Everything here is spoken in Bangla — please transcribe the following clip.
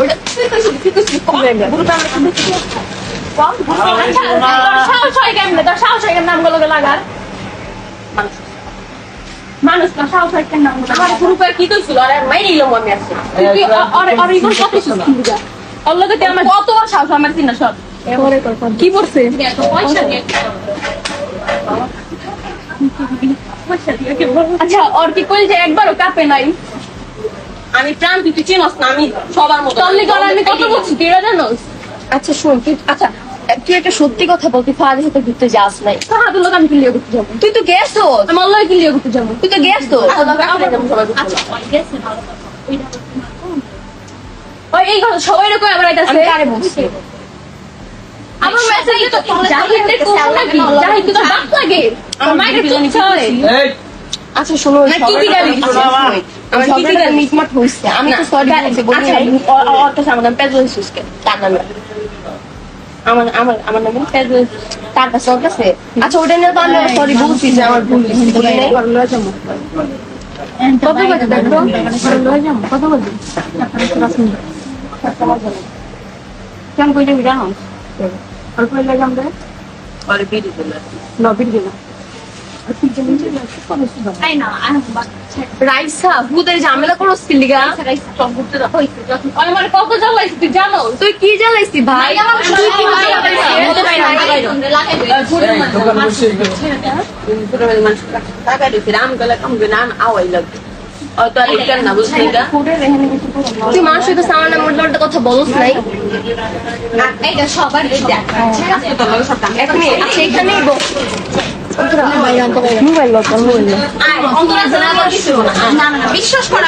ওটা গ্রুপে আমরা কি দেখি আচ্ছা সাহস হয় কেমনে তোর সাহস হয় কেমনে আমগুলোকে লাগার মানুষ তোর সাহস হয় কেমনে আমার গ্রুপে কি কইছিল আরে মাই নিলাম আমি আজকে তুই আর আর ইগন কত সুস্থ বুঝা আল্লাহ আমার কত বড় সাহস আমার চিনা সব কি পড়ছে পয়সা দিয়ে পয়সা দিয়ে কি বলব? আচ্ছা ওর কি কইল যে একবারও কাপে নাই আমি প্রাণ তুই তুই চিনস না আমি সবার মতো। তল্লি করা আমি কত বলছি? তুই এটা জানোস আচ্ছা শোন তুই আচ্ছা তুই একটা সত্যি কথা বল তুই ফাদের সাথে ঘুরতে যাস নাই। সাহাদুল লোক আমি ক্লিয়ার করতে যাব। তুই তো গেছস আমি আল্লাহ ক্লিয়ার করতে যাব। তুই তো গেছস আচ্ছা ওই গেছে ভালো কথা। ওইটা ওই এই কথা সবাই রকম আবার এটা আমি কারে বলছি? আমার মেসেজে তো কোন নাকি? জাহিদ তো বাপ লাগে? আমার মাইরে তো ছয় আচ্ছা শোনো না, কি কি গালি দিছে? আমার কি কি গালি মিটমাট হইছে আমি তো সরি বলছি বলি আচ্ছা, ও- ও- ওর কাছে আমার নাম পেজল সুস্কে তার নামে। আমার আমার আমার নাম পেজল তার কাছে ওর কাছে। আচ্ছা ওটা নিয়ে তো আমি সরি বলছি যে আমার ভুল হয়েছে, বলি নাই। কত বাজে দেখো? কত বাজে? কেমন কইলে জানো? অল্প লাগে আমরা নবির দিন আই না আই রাইসা হুদের ঝামেলা করস কি লিগা? আমার কত জ্বালাইছি তুই জানো তুই কি জ্বালাইছি ভাই? তুই মানুষের কাছে আমার নাম উল্টো কথা বলস নাই। সবার এখনই আচ্ছা এখানেই বস। মোবাইল মোবাইল বিশ্বাস করা